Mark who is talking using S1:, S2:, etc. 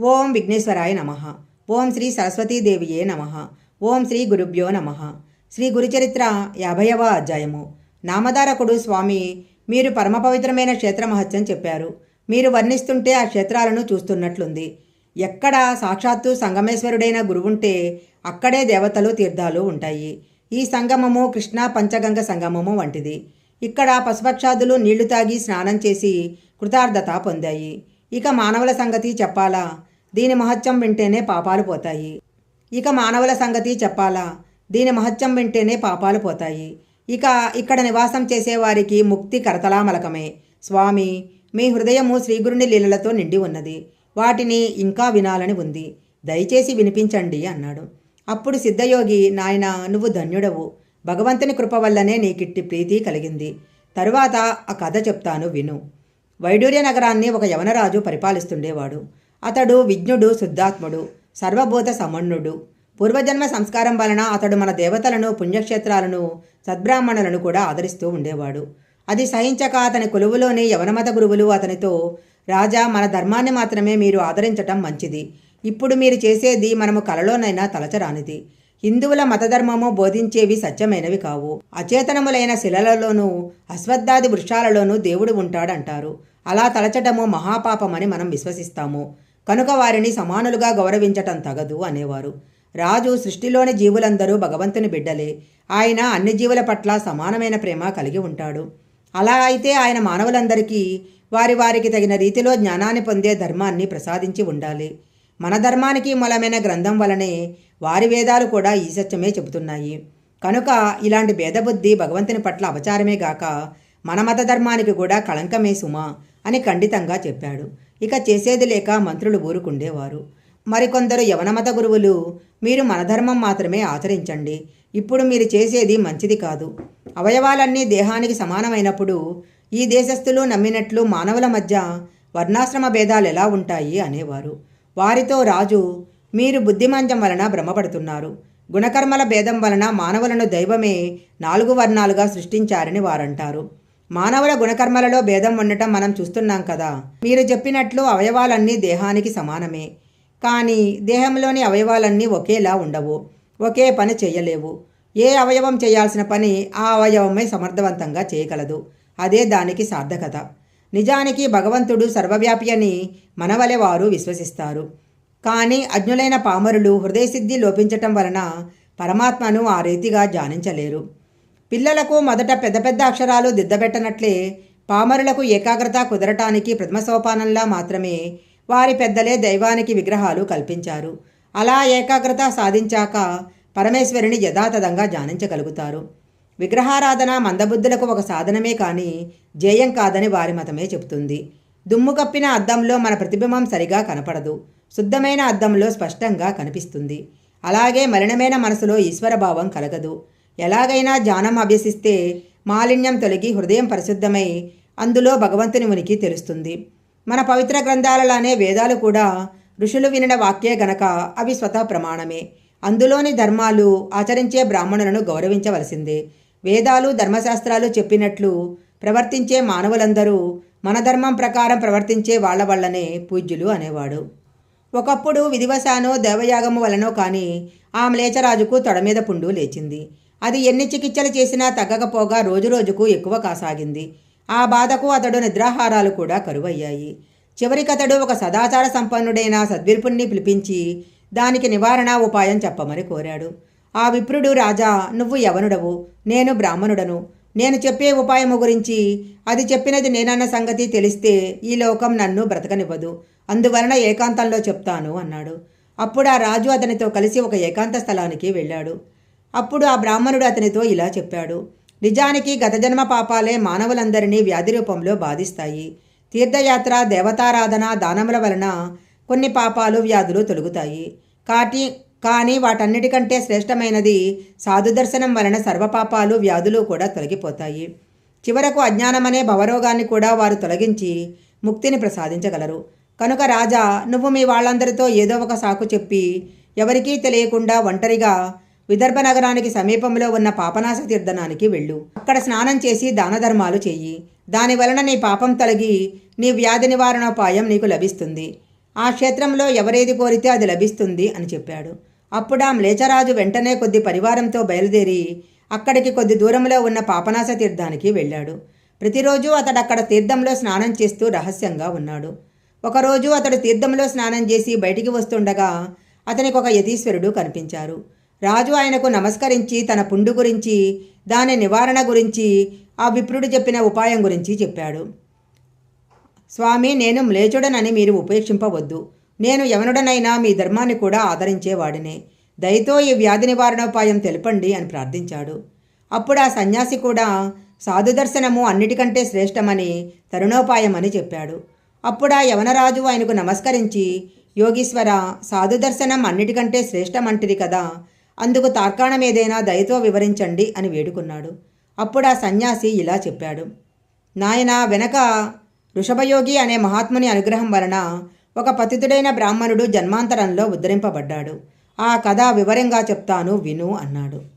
S1: ఓం విఘ్నేశ్వరాయ నమ. ఓం శ్రీ సరస్వతీదేవియే నమ. ఓం శ్రీ గురుభ్యో నమ. శ్రీ గురుచరిత్ర యాభైవ అధ్యాయము. నామధారకుడు స్వామి మీరు పరమపవిత్రమైన క్షేత్ర మహత్యం చెప్పారు. మీరు వర్ణిస్తుంటే ఆ క్షేత్రాలను చూస్తున్నట్లుంది. ఎక్కడ సాక్షాత్తు సంగమేశ్వరుడైన గురువుంటే అక్కడే దేవతలు తీర్థాలు ఉంటాయి. ఈ సంగమము కృష్ణా పంచగంగ సంగమము వంటిది. ఇక్కడ పశుపక్షాదులు నీళ్ళు తాగి స్నానం చేసి కృతార్థత పొందాయి. ఇక మానవుల సంగతి చెప్పాలా? దీని మహత్యం వింటేనే పాపాలు పోతాయి. ఇక మానవుల సంగతి చెప్పాలా? దీని మహత్యం వింటేనే పాపాలు పోతాయి. ఇక ఇక్కడ నివాసం చేసేవారికి ముక్తి కరతలామలకమే స్వామి మీ హృదయము శ్రీగురుని లీలలతో నిండి ఉన్నది. వాటిని ఇంకా వినాలని ఉంది. దయచేసి వినిపించండి అన్నాడు. అప్పుడు సిద్ధయోగి నాయన నువ్వు ధన్యుడవు. భగవంతుని కృప వల్లనే నీకిట్టి ప్రీతి కలిగింది. తరువాత ఆ కథ చెప్తాను విను. వైడూర్య నగరాన్ని ఒక యవనరాజు పరిపాలిస్తుండేవాడు. అతడు విజ్ఞుడు శుద్ధాత్ముడు సర్వభూత సమన్నుడు. పూర్వజన్మ సంస్కారం వలన అతడు మన దేవతలను పుణ్యక్షేత్రాలను సద్బ్రాహ్మణులను కూడా ఆదరిస్తూ ఉండేవాడు. అది సహించక అతని కొలువులోని యవనమత గురువులు అతనితో రాజా మన ధర్మాన్ని మాత్రమే మీరు ఆదరించటం మంచిది. ఇప్పుడు మీరు చేసేది మనము కలలోనైనా తలచరానిది. హిందువుల మతధర్మము బోధించేవి సత్యమైనవి కావు. అచేతనములైన శిలలలోనూ అశ్వత్థాది వృక్షాలలోనూ దేవుడు ఉంటాడంటారు. అలా తలచటము మహాపాపమని మనం విశ్వసిస్తాము. కనుక వారిని సమానులుగా గౌరవించటం తగదు అనేవారు. రాజు సృష్టిలోని జీవులందరూ భగవంతుని బిడ్డలే. ఆయన అన్ని జీవుల పట్ల సమానమైన ప్రేమ కలిగి ఉంటాడు. అలా అయితే ఆయన మానవులందరికీ వారి వారికి తగిన రీతిలో జ్ఞానాన్ని పొందే ధర్మాన్ని ప్రసాదించి ఉండాలి. మన ధర్మానికి మూలమైన గ్రంథం వలనే వారి వేదాలు కూడా ఈ సత్యమే చెబుతున్నాయి. కనుక ఇలాంటి భేదబుద్ధి భగవంతుని పట్ల అపచారమే గాక మన మత ధర్మానికి కూడా కళంకమే సుమా అని ఖండితంగా చెప్పాడు. ఇక చేసేది లేక మంత్రులు ఊరుకుండేవారు. మరికొందరు యవనమత గురువులు మీరు మన ధర్మం మాత్రమే ఆచరించండి. ఇప్పుడు మీరు చేసేది మంచిది కాదు. అవయవాలన్నీ దేహానికి సమానమైనప్పుడు ఈ దేశస్థులు నమ్మినట్లు మానవుల మధ్య వర్ణాశ్రమ భేదాలు ఎలా ఉంటాయి? అనేవారు. వారితో రాజు మీరు బుద్ధిమంజం వలన భ్రమపడుతున్నారు. గుణకర్మల భేదం వలన మానవులను దైవమే నాలుగు వర్ణాలుగా సృష్టించారని వారంటారు. మానవుల గుణకర్మలలో భేదం ఉండటం మనం చూస్తున్నాం కదా. మీరు చెప్పినట్లు అవయవాలన్నీ దేహానికి సమానమే. కానీ దేహంలోని అవయవాలన్నీ ఒకేలా ఉండవు. ఒకే పని చేయలేవు. ఏ అవయవం చేయాల్సిన పని ఆ అవయవమే సమర్థవంతంగా చేయగలదు. అదే దానికి సార్థకత. నిజానికి భగవంతుడు సర్వవ్యాపి అని మనవలె వారు విశ్వసిస్తారు. కానీ అజ్ఞులైన పామరులు హృదయసిద్ధి లోపించటం వలన పరమాత్మను ఆ రీతిగా ధ్యానించలేరు పిల్లలకు మొదట పెద్ద పెద్ద అక్షరాలు దిద్దబెట్టనట్లే పామరులకు ఏకాగ్రత కుదరటానికి ప్రథమ సోపానంలా మాత్రమే వారి పెద్దలే దైవానికి విగ్రహాలు కల్పించారు. అలా ఏకాగ్రత సాధించాక పరమేశ్వరుని యథాతథంగా ధ్యానించగలుగుతారు విగ్రహారాధన మందబుద్ధులకు ఒక సాధనమే కానీ జేయం కాదని వారి మతమే చెబుతుంది. దుమ్ము కప్పిన అద్దంలో మన ప్రతిబింబం సరిగా కనపడదు. శుద్ధమైన అద్దంలో స్పష్టంగా కనిపిస్తుంది. అలాగే మలినమైన మనసులో ఈశ్వరభావం కలగదు. ఎలాగైనా ధ్యానం అభ్యసిస్తే మాలిన్యం తొలగి హృదయం పరిశుద్ధమై అందులో భగవంతుని ఉనికి తెలుస్తుంది. మన పవిత్ర గ్రంథాలలానే వేదాలు కూడా ఋషులు వినిన వాక్యే గనక అవి స్వతః ప్రమాణమే. అందులోని ధర్మాలు ఆచరించే బ్రాహ్మణులను గౌరవించవలసిందే. వేదాలు ధర్మశాస్త్రాలు చెప్పినట్లు ప్రవర్తించే మానవులందరూ మన ధర్మం ప్రకారం ప్రవర్తించే వాళ్ళ వల్లనే పూజ్యులు అనేవాడు. ఒకప్పుడు విధివశానో దేవయాగము వలనో కానీ ఆ మ్లేచరాజుకు తొడ మీద పుండు లేచింది. అది ఎన్ని చికిత్సలు చేసినా తగ్గకపోగా రోజురోజుకు ఎక్కువ కాసాగింది. ఆ బాధకు అతడు నిద్రాహారాలు కూడా కరువయ్యాయి. చివరికతడు ఒక సదాచార సంపన్నుడైన సద్విర్పుణ్ణి పిలిపించి దానికి నివారణ ఉపాయం చెప్పమని కోరాడు. ఆ విప్రుడు రాజా నువ్వు యవనుడవు నేను బ్రాహ్మణుడను. నేను చెప్పే ఉపాయము గురించి అది చెప్పినది నేనన్న సంగతి తెలిస్తే ఈ లోకం నన్ను బ్రతకనివ్వదు. అందువలన ఏకాంతంలో చెప్తాను అన్నాడు. అప్పుడు ఆ రాజు అతనితో కలిసి ఒక ఏకాంత స్థలానికి వెళ్ళాడు. అప్పుడు ఆ బ్రాహ్మణుడు అతనితో ఇలా చెప్పాడు నిజానికి గత జన్మ పాపాలే మానవులందరినీ వ్యాధి రూపంలో బాధిస్తాయి. తీర్థయాత్ర దేవతారాధన దానముల వలన కొన్ని పాపాలు వ్యాధులు తొలుగుతాయి. కాటి కానీ వాటన్నిటికంటే శ్రేష్టమైనది సాధుదర్శనం వలన సర్వపాపాలు వ్యాధులు కూడా తొలగిపోతాయి. చివరకు అజ్ఞానమనే భవరోగాన్ని కూడా వారు తొలగించి ముక్తిని ప్రసాదించగలరు. కనుక రాజా నువ్వు మీ వాళ్ళందరితో ఏదో ఒక సాకు చెప్పి ఎవరికీ తెలియకుండా ఒంటరిగా విదర్భ నగరానికి సమీపంలో ఉన్న పాపనాశ తీర్థనానికి వెళ్ళు. అక్కడ స్నానం చేసి దాన ధర్మాలు చెయ్యి. దాని వలన నీ పాపం తొలగి నీ వ్యాధి నివారణోపాయం నీకు లభిస్తుంది. ఆ క్షేత్రంలో ఎవరేది కోరితే అది లభిస్తుంది అని చెప్పాడు. అప్పుడు ఆ మ్లేచరాజు వెంటనే కొద్ది పరివారంతో బయలుదేరి అక్కడికి కొద్ది దూరంలో ఉన్న పాపనాశ తీర్థానికి వెళ్ళాడు. ప్రతిరోజు అతడు అక్కడ తీర్థంలో స్నానం చేస్తూ రహస్యంగా ఉన్నాడు. ఒకరోజు అతడు తీర్థంలో స్నానం చేసి బయటికి వస్తుండగా అతనికి ఒక యతీశ్వరుడు కనిపించారు. రాజు ఆయనకు నమస్కరించి తన పుండు గురించి దాని నివారణ గురించి ఆ విప్రుడు చెప్పిన ఉపాయం గురించి చెప్పాడు. స్వామి నేను మ్లేచుడనని మీరు ఉపేక్షింపవద్దు. నేను యవనుడనైనా మీ ధర్మాన్ని కూడా ఆదరించేవాడినే. దయతో ఈ వ్యాధి నివారణోపాయం తెలపండి అని ప్రార్థించాడు. అప్పుడు ఆ సన్యాసి కూడా సాధు దర్శనము అన్నిటికంటే శ్రేష్టమని తరుణోపాయమని చెప్పాడు. అప్పుడు ఆ యవనరాజు ఆయనకు నమస్కరించి యోగీశ్వర సాధు దర్శనం అన్నిటికంటే శ్రేష్టమంటిది కదా అందుకు తార్కాణం ఏదైనా దయతో వివరించండి అని వేడుకున్నాడు. అప్పుడు ఆ సన్యాసి ఇలా చెప్పాడు. నాయన వెనక వృషభయోగి అనే మహాత్ముని అనుగ్రహం వలన ఒక పతితుడైన బ్రాహ్మణుడు జన్మాంతరంలో ఉద్ధరింపబడ్డాడు. ఆ కథ వివరంగా చెప్తాను విను అన్నాడు.